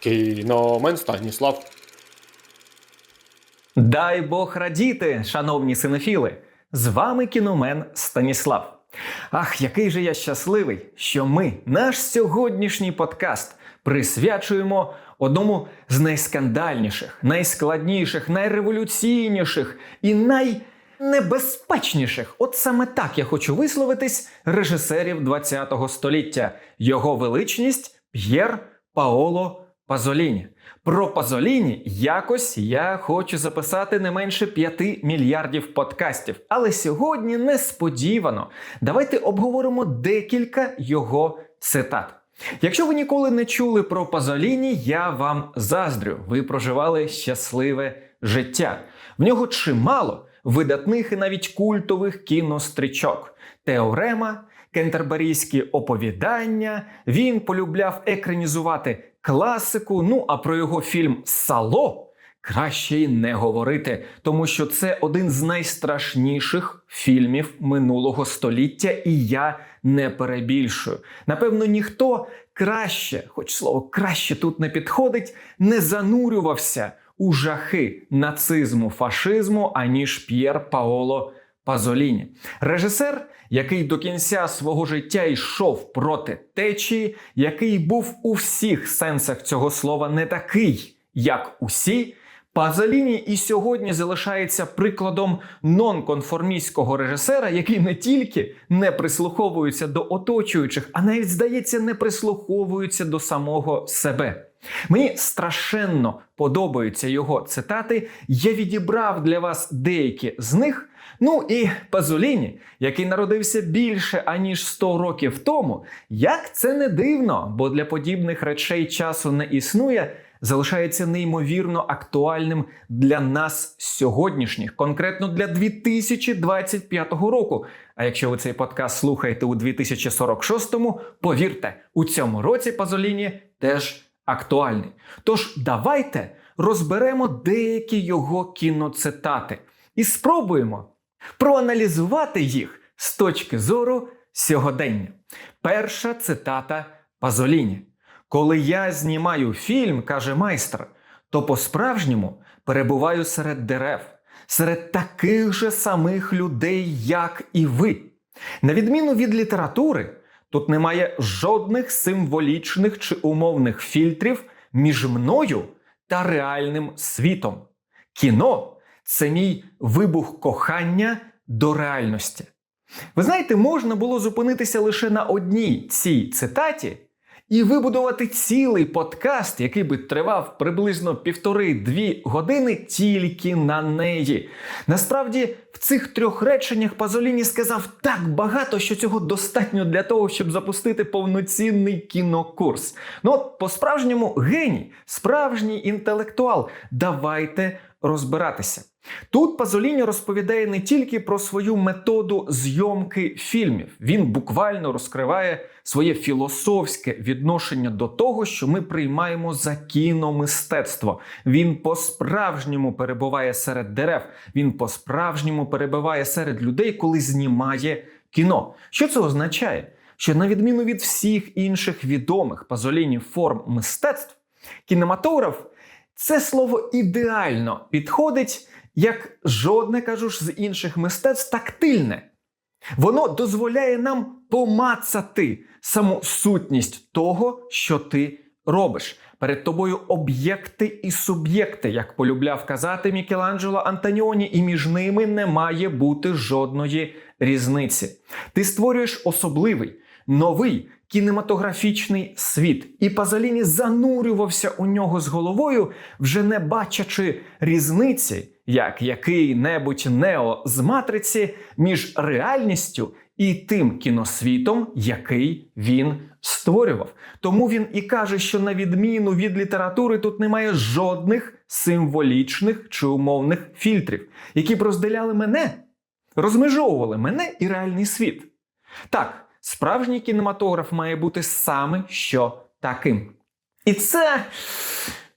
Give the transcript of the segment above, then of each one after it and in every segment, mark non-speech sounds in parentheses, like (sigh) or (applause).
Кіномен Станіслав. Дай Бог радіти, шановні синофіли! З вами кіномен Станіслав. Ах, який же я щасливий, що ми наш сьогоднішній подкаст присвячуємо одному з найскандальніших, найскладніших, найреволюційніших і найнебезпечніших, от саме так я хочу висловитись, режисерів ХХ століття, його величність П'єр Паоло Пазоліні. Про Пазоліні якось я хочу записати не менше 5 мільярдів подкастів. Але сьогодні несподівано давайте обговоримо декілька його цитат. Якщо ви ніколи не чули про Пазоліні, я вам заздрю. Ви проживали щасливе життя. В нього чимало видатних і навіть культових кінострічок. Теорема, кентерберійські оповідання. Він полюбляв екранізувати класику. Ну а про його фільм Сало краще й не говорити, тому що це один з найстрашніших фільмів минулого століття, і я не перебільшую. Напевно, ніхто краще, хоч слово краще тут не підходить, не занурювався у жахи нацизму, фашизму, аніж П'єр Паоло Пазоліні. Режисер, який до кінця свого життя йшов проти течії, який був у всіх сенсах цього слова не такий, як усі. Пазоліні і сьогодні залишається прикладом нонконформістського режисера, який не тільки не прислуховується до оточуючих, а навіть, здається, не прислуховується до самого себе. Мені страшенно подобаються його цитати. Я відібрав для вас деякі з них. Ну і Пазоліні, який народився більше аніж 100 років тому, як це не дивно, бо для подібних речей часу не існує, залишається неймовірно актуальним для нас сьогоднішніх, конкретно для 2025 року. А якщо ви цей подкаст слухаєте у 2046-му, повірте, у цьому році Пазоліні теж актуальний. Тож давайте розберемо деякі його кіноцитати і спробуємо проаналізувати їх з точки зору сьогодення. Перша цитата Пазоліні. Коли я знімаю фільм, каже майстер, то по-справжньому перебуваю серед дерев, серед таких же самих людей, як і ви. На відміну від літератури, тут немає жодних символічних чи умовних фільтрів між мною та реальним світом. Кіно це мій вибух кохання до реальності. Ви знаєте, можна було зупинитися лише на одній цій цитаті і вибудувати цілий подкаст, який би тривав приблизно півтори-дві години тільки на неї. Насправді, в цих трьох реченнях Пазоліні сказав так багато, що цього достатньо для того, щоб запустити повноцінний кінокурс. Ну от по-справжньому геній, справжній інтелектуал. Давайте розбиратися. Тут Пазоліні розповідає не тільки про свою методу зйомки фільмів, він буквально розкриває своє філософське відношення до того, що ми приймаємо за кіномистецтво. Він по-справжньому перебуває серед дерев, він по-справжньому перебуває серед людей, коли знімає кіно. Що це означає? Що на відміну від всіх інших відомих Пазоліні форм мистецтв, кінематограф це слово ідеально підходить як жодне кажу ж з інших мистецтв тактильне. Воно дозволяє нам помацати саму сутність того, що ти робиш. Перед тобою об'єкти і суб'єкти, як полюбляв казати Мікеланджело Антоніоні, і між ними не має бути жодної різниці. Ти створюєш особливий, новий кінематографічний світ, і Пазоліні занурювався у нього з головою, вже не бачачи різниці, як який-небудь нео з матриці між реальністю і тим кіносвітом, який він створював. Тому він і каже, що на відміну від літератури тут немає жодних символічних чи умовних фільтрів, які б розділяли мене, розмежовували мене і реальний світ. Так. Справжній кінематограф має бути саме що таким. І це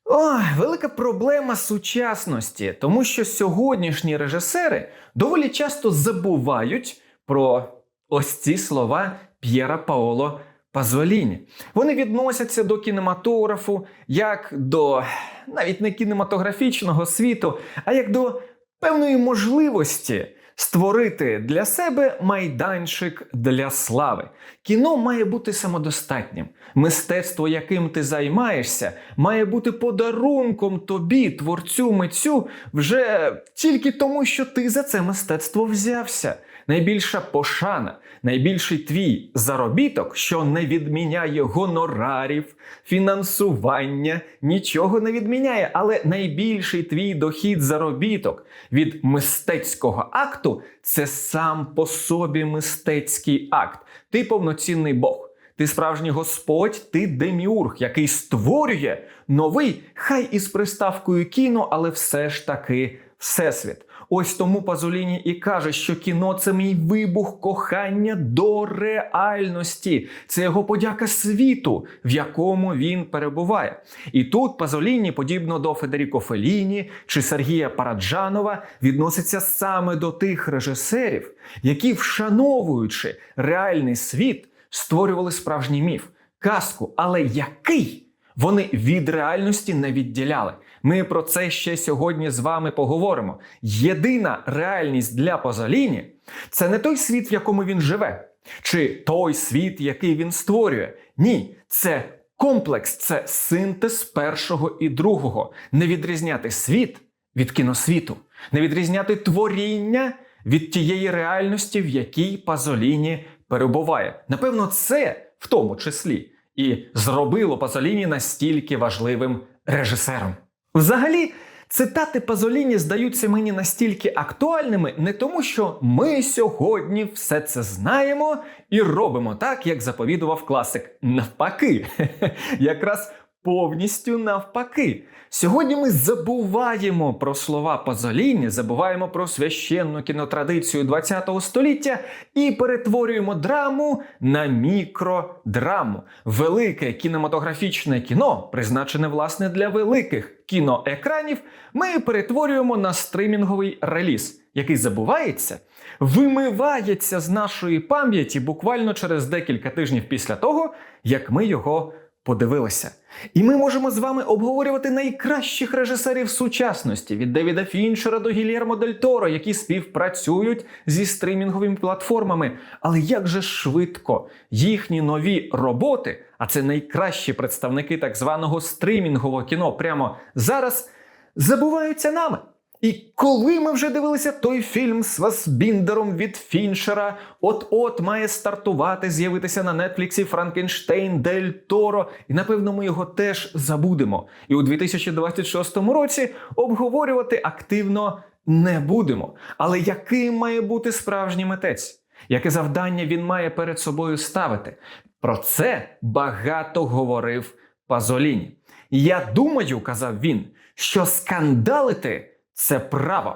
ой, велика проблема сучасності, тому що сьогоднішні режисери доволі часто забувають про ось ці слова П'єра Паоло Пазоліні. Вони відносяться до кінематографу як до навіть не кінематографічного світу, а як до певної можливості створити для себе майданчик для слави. Кіно має бути самодостатнім. Мистецтво, яким ти займаєшся, має бути подарунком тобі, творцю, митцю, вже тільки тому, що ти за це мистецтво взявся. Найбільша пошана, найбільший твій заробіток, що не відміняє гонорарів, фінансування, нічого не відміняє, але найбільший твій дохід заробіток від мистецького акту це сам по собі мистецький акт. Ти повноцінний Бог. Ти справжній Господь, ти деміург, який створює новий, хай із приставкою кіно, але все ж таки всесвіт. Ось тому Пазоліні і каже, що кіно це мій вибух кохання до реальності. Це його подяка світу, в якому він перебуває. І тут Пазоліні, подібно до Федеріко Феліні чи Сергія Параджанова, відноситься саме до тих режисерів, які, вшановуючи реальний світ, створювали справжній міф, казку, але який вони від реальності не відділяли. Ми про це ще сьогодні з вами поговоримо. Єдина реальність для Пазоліні – це не той світ, в якому він живе, чи той світ, який він створює. Ні, це комплекс, це синтез першого і другого. Не відрізняти світ від кіносвіту, не відрізняти творіння від тієї реальності, в якій Пазоліні перебуває. Напевно, це в тому числі і зробило Пазоліні настільки важливим режисером. Взагалі, цитати Пазоліні здаються мені настільки актуальними не тому, що ми сьогодні все це знаємо і робимо так, як заповідував класик. Навпаки, (laughs) якраз повністю навпаки. Сьогодні ми забуваємо про слова Пазоліні, забуваємо про священну кінотрадицію ХХ століття і перетворюємо драму на мікродраму. Велике кінематографічне кіно, призначене власне для великих кіноекранів, ми перетворюємо на стримінговий реліз, який забувається, вимивається з нашої пам'яті буквально через декілька тижнів після того, як ми його подивилися. І ми можемо з вами обговорювати найкращих режисерів сучасності від Девіда Фінчера до Гільєрмо Дель Торо, які співпрацюють зі стримінговими платформами. Але як же швидко їхні нові роботи, а це найкращі представники так званого стримінгового кіно прямо зараз, забуваються нами. І коли ми вже дивилися той фільм з Васбіндером від Фінчера, от-от має стартувати, з'явитися на Нетфліксі Франкенштейн Дель Торо, і напевно ми його теж забудемо. І у 2026 році обговорювати активно не будемо. Але яким має бути справжній митець? Яке завдання він має перед собою ставити? Про це багато говорив Пазоліні. Я думаю, казав він, що скандалити це право.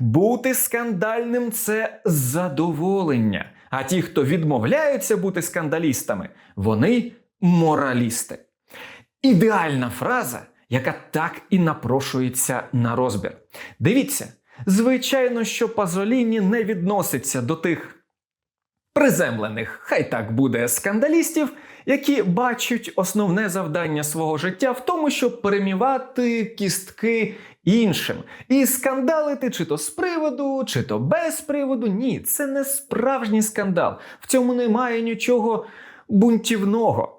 Бути скандальним це задоволення. А ті, хто відмовляються бути скандалістами, вони моралісти. Ідеальна фраза, яка так і напрошується на розбір. Дивіться, звичайно, що Пазоліні не відноситься до тих приземлених, хай так буде, скандалістів, які бачать основне завдання свого життя в тому, щоб перемівати кістки іншим. І скандалити чи то з приводу, чи то без приводу. Ні, це не справжній скандал. В цьому немає нічого бунтівного.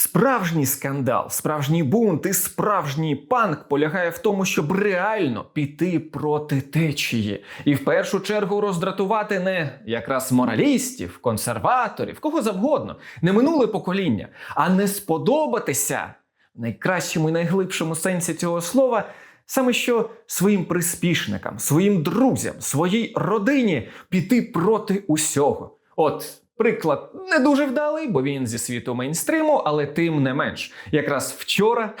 Справжній скандал, справжній бунт і справжній панк полягає в тому, щоб реально піти проти течії, і в першу чергу роздратувати не якраз моралістів, консерваторів, кого завгодно, не минуле покоління, а не сподобатися в найкращому і найглибшому сенсі цього слова. Саме що своїм приспішникам, своїм друзям, своїй родині піти проти усього. От приклад не дуже вдалий, бо він зі світу мейнстриму, але тим не менш. Якраз вчора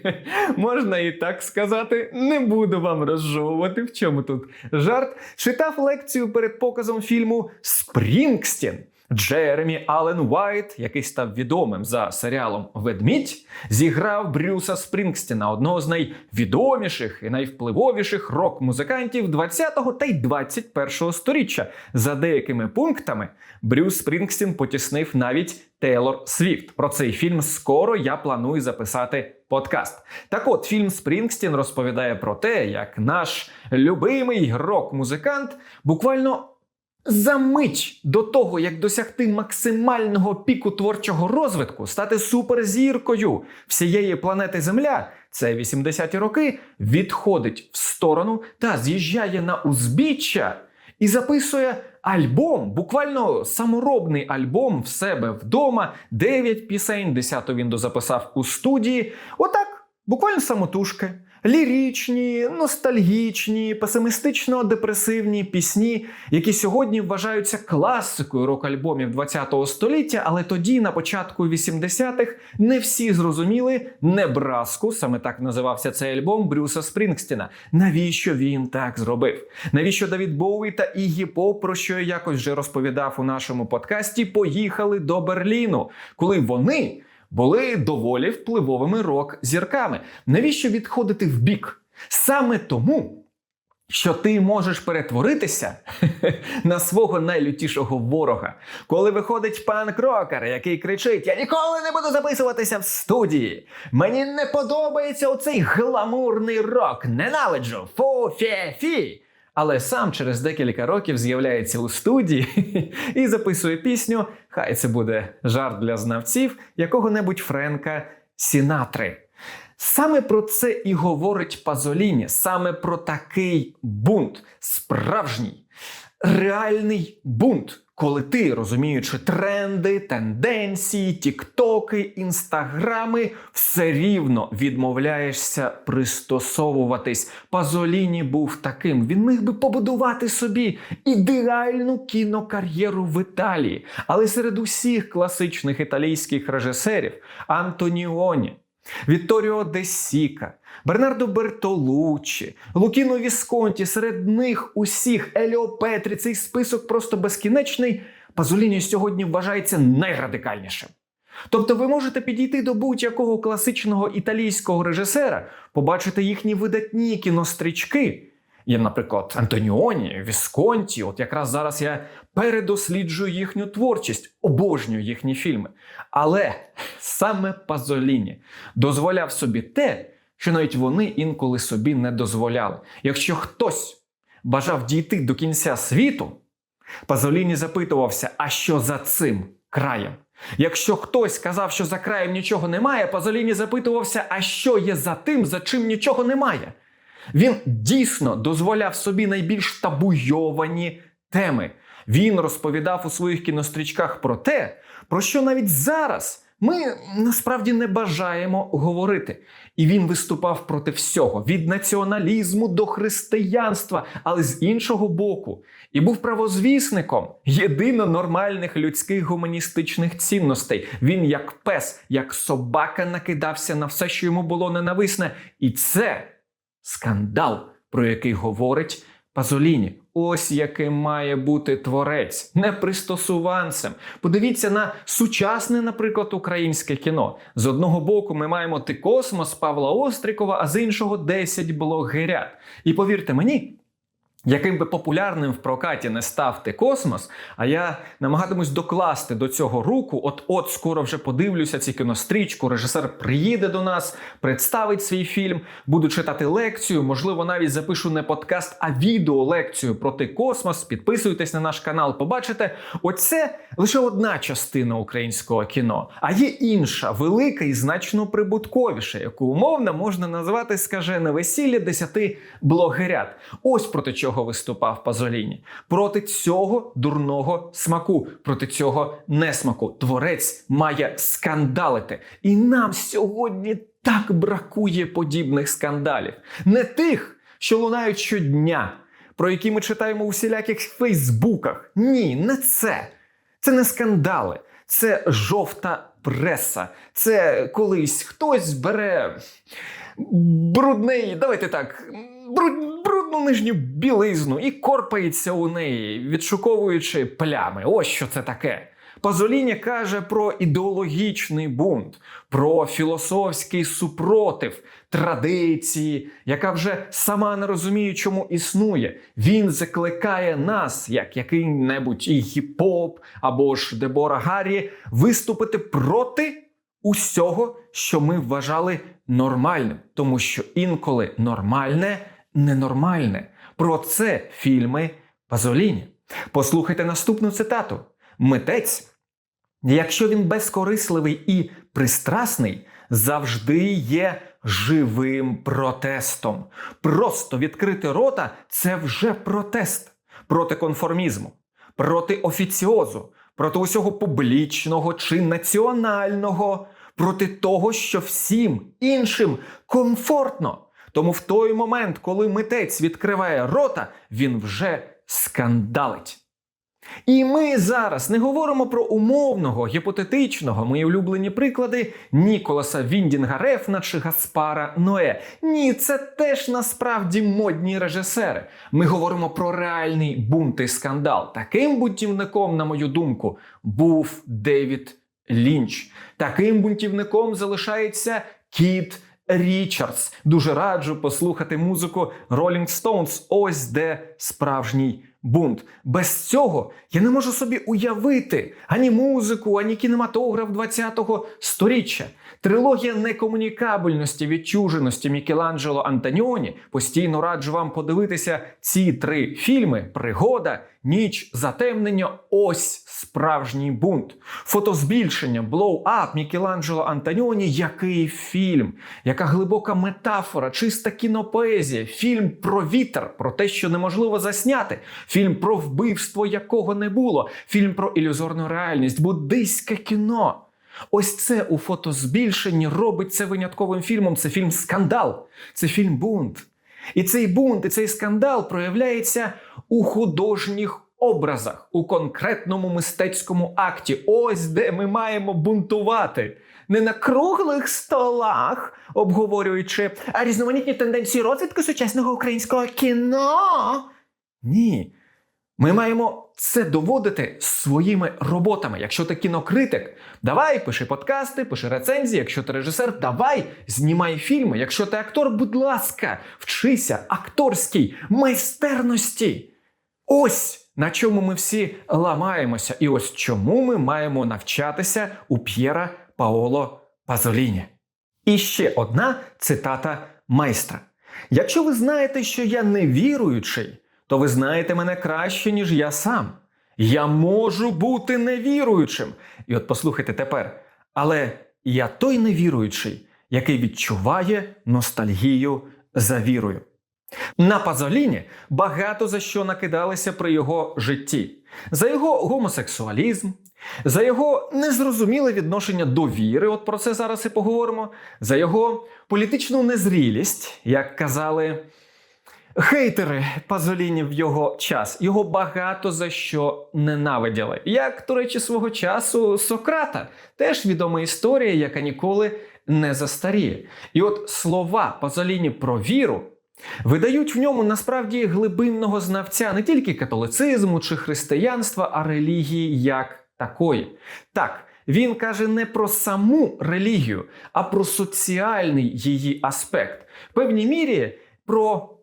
(laughs) можна і так сказати, не буду вам розжовувати, в чому тут жарт. Читав лекцію перед показом фільму Спрінгстін. Джеремі Аллен Уайт, який став відомим за серіалом Ведмідь, зіграв Брюса Спрінгстіна, одного з найвідоміших і найвпливовіших рок-музикантів 20-го та й 21-го сторіччя. За деякими пунктами Брюс Спрінгстін потіснив навіть Тейлор Свіфт. Про цей фільм скоро я планую записати подкаст. Так от, фільм Спрінгстін розповідає про те, як наш любимий рок-музикант буквально за мить до того, як досягти максимального піку творчого розвитку, стати суперзіркою всієї планети Земля, це 80-ті роки, відходить в сторону та з'їжджає на узбіччя і записує альбом, буквально саморобний альбом в себе вдома. 9 пісень, 10 він дозаписав у студії. Отак, буквально самотужки. Лірічні, ностальгічні, песимістично-депресивні пісні, які сьогодні вважаються класикою рок-альбомів ХХ століття, але тоді, на початку 80-х, не всі зрозуміли небраску, саме так називався цей альбом Брюса Спрінгстіна. Навіщо він так зробив? Навіщо Давід Боуі та Ігі Поп, про що я якось вже розповідав у нашому подкасті, поїхали до Берліну, коли вони були доволі впливовими рок-зірками. Навіщо відходити в бік? Саме тому, що ти можеш перетворитися (laughs) на свого найлютішого ворога. Коли виходить панк рокер, який кричить: Я ніколи не буду записуватися в студії. Мені не подобається оцей гламурний рок. Ненавиджу фу-фе-фі. Але сам через декілька років з'являється у студії (laughs) і записує пісню. Хай це буде жарт для знавців якого-небудь Френка Сінатри. Саме про це і говорить Пазоліні, саме про такий бунт, справжній, реальний бунт, коли ти, розуміючи тренди, тенденції, тіктоки, інстаграми, все рівно відмовляєшся пристосовуватись. Пазоліні був таким. Він міг би побудувати собі ідеальну кінокар'єру в Італії, але серед усіх класичних італійських режисерів Антоніоні. Вітторіо Де Сіка, Бернардо Бертолуччі, Лукіно Вісконті, серед них усіх Еліо Петрі, цей список просто безкінечний. Пазоліні сьогодні вважається найрадикальнішим. Тобто ви можете підійти до будь-якого класичного італійського режисера, побачити їхні видатні кінострічки. Є, наприклад, Антоніоні, Вісконті. От якраз зараз я передосліджую їхню творчість, обожнюю їхні фільми. Але саме Пазоліні дозволяв собі те, що навіть вони інколи собі не дозволяли. Якщо хтось бажав дійти до кінця світу, Пазоліні запитувався, а що за цим краєм? Якщо хтось сказав, що за краєм нічого немає, Пазоліні запитувався, а що є за тим, за чим нічого немає. Він дійсно дозволяв собі найбільш табуйовані теми. Він розповідав у своїх кінострічках про те, про що навіть зараз ми насправді не бажаємо говорити. І він виступав проти всього від націоналізму до християнства, але з іншого боку, і був правозвісником єдино нормальних людських гуманістичних цінностей. Він як пес, як собака накидався на все, що йому було ненависне. І це скандал, про який говорить Пазоліні. Ось яким має бути творець, не пристосуванцем. Подивіться на сучасне, наприклад, українське кіно. З одного боку, ми маємо ти космос Павла Острікова, а з іншого 10 блогерят. І повірте мені. Яким би популярним в прокаті не став ти космос, а я намагатимусь докласти до цього руку. От от скоро вже подивлюся ці кінострічку. Режисер приїде до нас, представить свій фільм, буду читати лекцію. Можливо, навіть запишу не подкаст, а відеолекцію про ти космос. Підписуйтесь на наш канал, побачите. Оце лише одна частина українського кіно, а є інша, велика і значно прибутковіша, яку умовно можна назвати скажене весілля десяти блогерят. Ось проти чого виступав Пазоліні. Проти цього дурного смаку, проти цього несмаку. Творець має скандалити. І нам сьогодні так бракує подібних скандалів. Не тих, що лунають щодня, про які ми читаємо у всіляких фейсбуках. Ні, не це. Це не скандали, це жовта преса. Це колись хтось бере брудний, давайте так, бруд, брудну нижню білизну і корпається у неї, відшуковуючи плями. Ось що це таке. Пазоліні каже про ідеологічний бунт, про філософський супротив традиції, яка вже сама не розуміє, чому існує. Він закликає нас, як який-небудь і гіп-поп або ж Дебора Гаррі, виступити проти усього, що ми вважали нормальним, тому що інколи нормальне ненормальне. Про це фільми Пазоліні. Послухайте наступну цитату: Митець, якщо він безкорисливий і пристрасний, завжди є живим протестом. Просто відкрити рота це вже протест проти конформізму, проти офіціозу, проти усього публічного чи національного, проти того, що всім іншим комфортно. Тому в той момент, коли митець відкриває рота, він вже скандалить. І ми зараз не говоримо про умовного, гіпотетичного, мої улюблені приклади Ніколаса Віндінга Рефна чи Гаспара Ное. Ні, це теж насправді модні режисери. Ми говоримо про реальний бунт і скандал. Таким бунтівником, на мою думку, був Девід Лінч. Таким бунтівником залишається Кіт Річардс. Дуже раджу послухати музику Rolling Stones. Ось де справжній бунт. Без цього я не можу собі уявити ані музику, ані кінематограф 20-го сторіччя. Трилогія некомунікабельності, відчуженості Мікеланджело Антоніоні. Постійно раджу вам подивитися ці три фільми: Пригода, Ніч, Затемнення. Ось справжній бунт. Фотозбільшення, блоу-ап Мікеланджело Антоніоні. Який фільм, яка глибока метафора, чиста кінопоезія, фільм про вітер, про те, що неможливо засняти, фільм про вбивство, якого не було, фільм про ілюзорну реальність, буддийське кіно. Ось це у фотозбільшенні робить це винятковим фільмом. Це фільм Скандал, це фільм Бунт. І цей бунт, і цей скандал проявляється у художніх образах, у конкретному мистецькому акті. Ось де ми маємо бунтувати. Не на круглих столах, обговорюючи а різноманітні тенденції розвитку сучасного українського кіно. Ні. Ми маємо це доводити своїми роботами. Якщо ти кінокритик, давай пиши подкасти, пиши рецензії. Якщо ти режисер, давай знімай фільми. Якщо ти актор, будь ласка, вчися акторській майстерності. Ось на чому ми всі ламаємося, і ось чому ми маємо навчатися у П'єра Паоло Пазоліні. І ще одна цитата майстра: Якщо ви знаєте, що я не віруючий, то ви знаєте мене краще, ніж я сам. Я можу бути невіруючим. І от послухайте тепер. Але я той невіруючий, який відчуває ностальгію за вірою. На Пазоліні багато за що накидалися при його житті: за його гомосексуалізм, за його незрозуміле відношення до віри, от про це зараз і поговоримо, за його політичну незрілість, як казали хейтери Пазоліні в його час. Його багато за що ненавиділи. Як, до речі, свого часу Сократа, теж відома історія, яка ніколи не застаріє. І от слова Пазоліні про віру. Видають в ньому насправді глибинного знавця не тільки католицизму чи християнства, а релігії як такої. Так, він каже не про саму релігію, а про соціальний її аспект. В певній мірі про,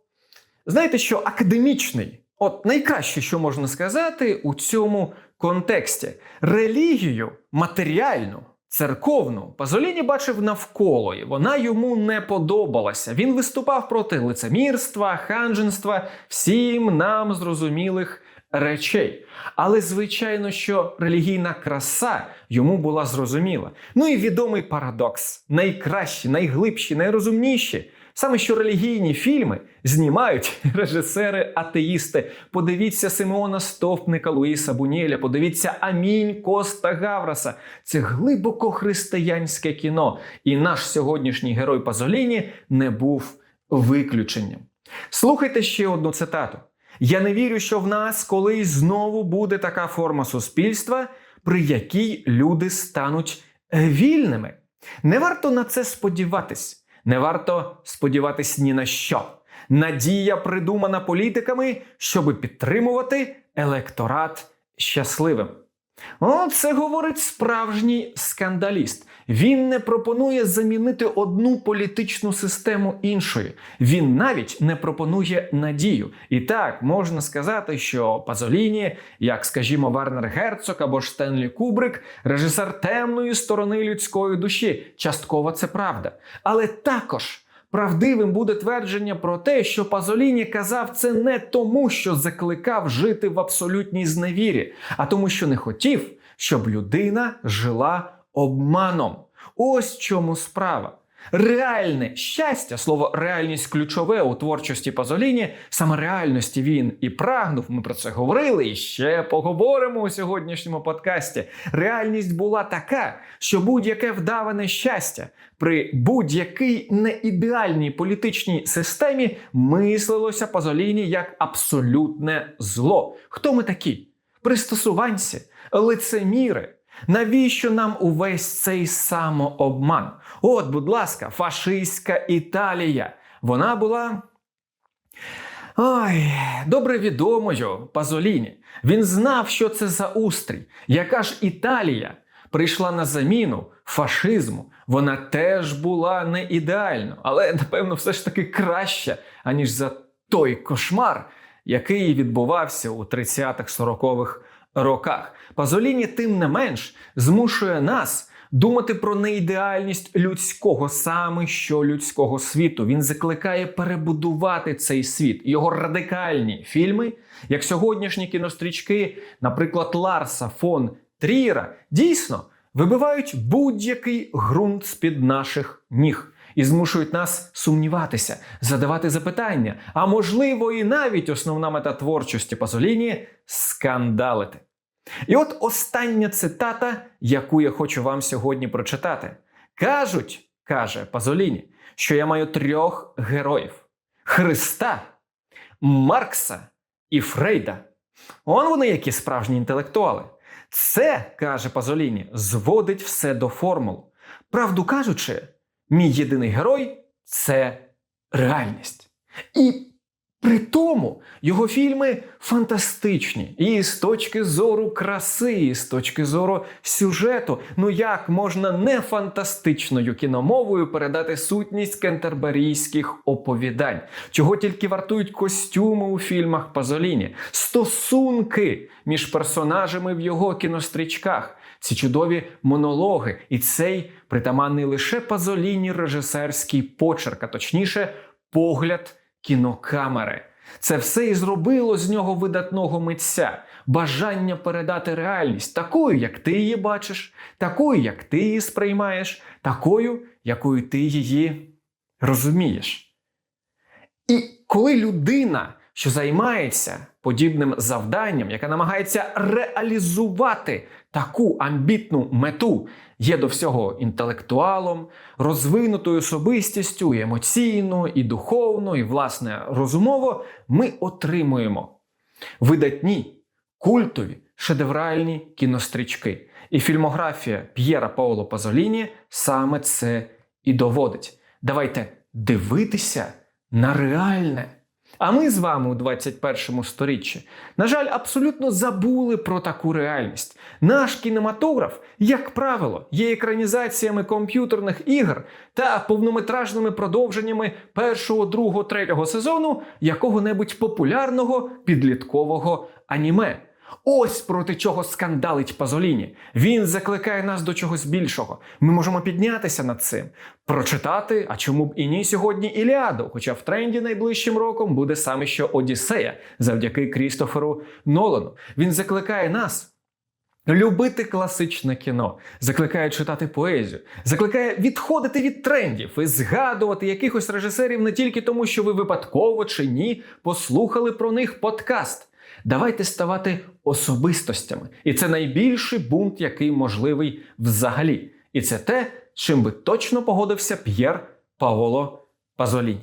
знаєте що, академічний. От найкраще, що можна сказати у цьому контексті: релігію матеріальну. Церковну Пазоліні бачив навколо, і вона йому не подобалася. Він виступав проти лицемірства, ханженства, всім нам зрозумілих речей. Але звичайно, що релігійна краса йому була зрозуміла. Ну і відомий парадокс: найкращі, найглибші, найрозумніші. Саме що релігійні фільми знімають (laughs) режисери-атеїсти. Подивіться Симеона Стовпника, Луїса Бунєля, подивіться Амінь Коста Гавраса. Це глибоко християнське кіно. І наш сьогоднішній герой Пазоліні не був виключенням. Слухайте ще одну цитату. Я не вірю, що в нас колись знову буде така форма суспільства, при якій люди стануть вільними. Не варто на це сподіватись. Не варто сподіватись ні на що. Надія придумана політиками, щоби підтримувати електорат щасливим. О, це говорить справжній скандаліст. Він не пропонує замінити одну політичну систему іншою. Він навіть не пропонує надію. І так можна сказати, що Пазоліні, як скажімо, Вернер Герцог або ж Стенлі Кубрик, режисер темної сторони людської душі. Частково це правда. Але також. Правдивим буде твердження про те, що Пазоліні казав це не тому, що закликав жити в абсолютній зневірі, а тому, що не хотів, щоб людина жила обманом. Ось чому справа. Реальне щастя, слово реальність ключове у творчості Пазоліні, саме реальності він і прагнув. Ми про це говорили і ще поговоримо у сьогоднішньому подкасті. Реальність була така, що будь-яке вдаване щастя при будь-якій неідеальній політичній системі мислилося Пазоліні як абсолютне зло. Хто ми такі? Пристосуванці, лицеміри. Навіщо нам увесь цей самообман? От, будь ласка, фашистська Італія. Вона була. Ой, добре відомою Пазоліні. Він знав, що це за устрій. Яка ж Італія прийшла на заміну фашизму? Вона теж була не ідеально, але напевно все ж таки краще, аніж за той кошмар, який відбувався у 30-х-40-х роках. Пазоліні, тим не менш, змушує нас думати про неідеальність людського, саме що людського світу. Він закликає перебудувати цей світ. Його радикальні фільми, як сьогоднішні кінострічки, наприклад, Ларса фон Трієра, дійсно вибивають будь-який ґрунт з-під наших ніг. І змушують нас сумніватися, задавати запитання, а можливо, і навіть основна мета творчості Пазоліні скандалити. І от остання цитата, яку я хочу вам сьогодні прочитати. Кажуть, каже Пазоліні, що я маю трьох героїв: Христа, Маркса і Фрейда. Он вони які справжні інтелектуали. Це, каже Пазоліні, зводить все до формул. Правду кажучи, мій єдиний герой це реальність. І при тому його фільми фантастичні. І з точки зору краси, і з точки зору сюжету. Ну як можна не фантастичною кіномовою передати сутність кентерберійських оповідань? Чого тільки вартують костюми у фільмах Пазоліні, стосунки між персонажами в його кінострічках. Ці чудові монологи, і цей притаманний лише Пазоліні режисерський почерк, а точніше, погляд кінокамери. Це все і зробило з нього видатного митця, бажання передати реальність такою, як ти її бачиш, такою, як ти її сприймаєш, такою, якою ти її розумієш. І коли людина, що займається подібним завданням, яка намагається реалізувати таку амбітну мету, є до всього інтелектуалом, розвинутою особистістю, і емоційно, і духовно, і, власне, розумово, ми отримуємо видатні, культові, шедевральні кінострічки. І фільмографія П'єра Паоло Пазоліні саме це і доводить. Давайте дивитися на реальне. А ми з вами у 21 сторіччі, на жаль, абсолютно забули про таку реальність. Наш кінематограф, як правило, є екранізаціями комп'ютерних ігор та повнометражними продовженнями першого, другого, третього сезону якого-небудь популярного підліткового аніме. Ось проти чого скандалить Пазоліні. Він закликає нас до чогось більшого. Ми можемо піднятися над цим, прочитати, а чому б і ні сьогодні Іліаду. Хоча в тренді найближчим роком буде саме що Одіссея завдяки Крістоферу Нолану. Він закликає нас. Любити класичне кіно, закликає читати поезію, закликає відходити від трендів і згадувати якихось режисерів не тільки тому, що ви випадково чи ні послухали про них подкаст. Давайте ставати особистостями. І це найбільший бунт, який можливий взагалі. І це те, чим би точно погодився П'єр Паоло Пазолінь.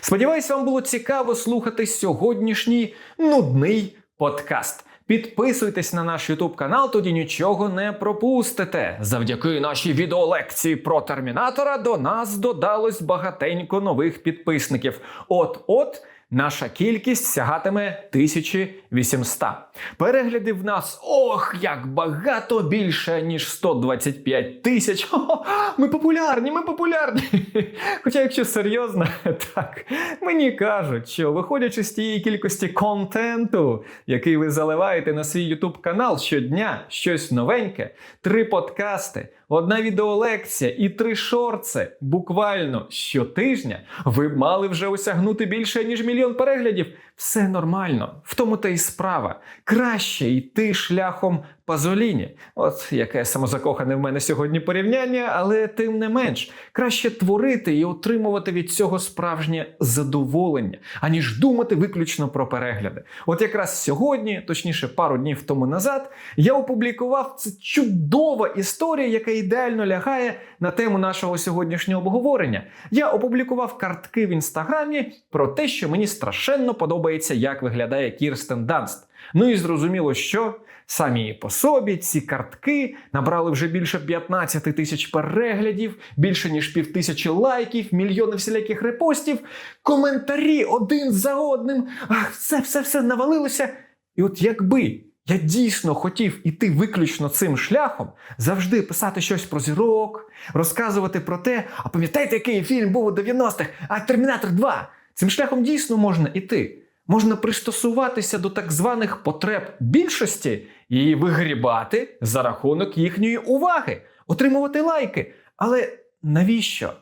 Сподіваюся, вам було цікаво слухати сьогоднішній нудний подкаст. Підписуйтесь на наш YouTube канал, тоді нічого не пропустите. Завдяки нашій відеолекції про термінатора до нас додалось багатенько нових підписників. От-от наша кількість сягатиме 1800. Переглядів в нас ох, як багато більше, ніж 125 тисяч. (laughs) Ми популярні, ми популярні. (laughs) Хоча, якщо серйозно, (laughs) так мені кажуть, що виходячи з тієї кількості контенту, який ви заливаєте на свій YouTube канал щодня, щось новеньке, три подкасти, одна відеолекція і три шорти буквально щотижня, ви б мали вже осягнути більше ніж мільйон переглядів. Все нормально, в тому та й справа. Краще йти шляхом Пазоліні. От яке самозакохане в мене сьогодні порівняння, але тим не менш, краще творити і отримувати від цього справжнє задоволення, аніж думати виключно про перегляди. От якраз сьогодні, точніше, пару днів тому назад, я опублікував це чудова історія, яка ідеально лягає на тему нашого сьогоднішнього обговорення. Я опублікував картки в інстаграмі про те, що мені страшенно подобається, як виглядає Кірстен Данст. Ну і зрозуміло, що самі по собі ці картки набрали вже більше 15 тисяч переглядів, більше ніж півтисячі лайків, мільйони всіляких репостів, коментарі один за одним. Ах, все, все, все навалилося. І от якби я дійсно хотів іти виключно цим шляхом, завжди писати щось про зірок, розказувати про те, а пам'ятаєте, який фільм був у 90-х, а Термінатор 2. Цим шляхом дійсно можна іти. Можна пристосуватися до так званих потреб більшості і вигрібати за рахунок їхньої уваги, отримувати лайки. Але навіщо?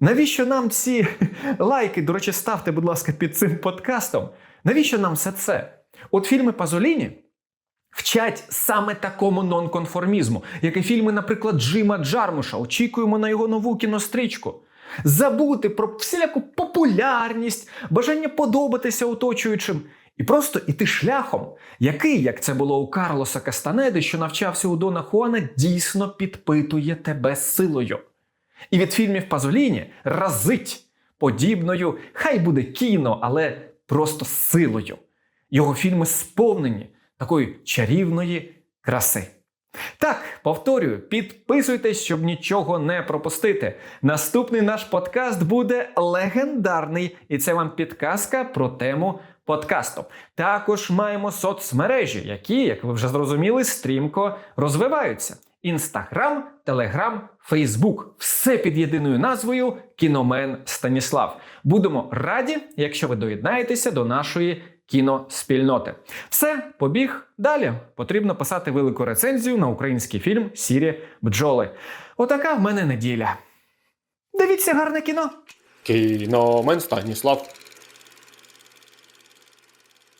Навіщо нам ці (laughs) лайки? До речі, ставте, будь ласка, під цим подкастом. Навіщо нам все це? От фільми Пазоліні вчать саме такому нонконформізму, як і фільми, наприклад, Джима Джармуша. Очікуємо на його нову кінострічку. Забути про всіляку популярність, бажання подобатися оточуючим. І просто іти шляхом, який, як це було у Карлоса Кастанеди, що навчався у Дона Хуана, дійсно підпитує тебе силою. І від фільмів Пазоліні разить подібною, хай буде кіно, але просто силою. Його фільми сповнені такої чарівної краси. Так, повторюю, підписуйтесь, щоб нічого не пропустити. Наступний наш подкаст буде легендарний, і це вам підказка про тему подкасту. Також маємо соцмережі, які, як ви вже зрозуміли, стрімко розвиваються. Інстаграм, Телеграм, Фейсбук. Все під єдиною назвою Кіномен Станіслав. Будемо раді, якщо ви доєднаєтеся до нашої кіноспільноти. Все, побіг далі. Потрібно писати велику рецензію на український фільм Сірі бджоли. Отака в мене неділя. Дивіться гарне кіно. Кіномен Станіслав.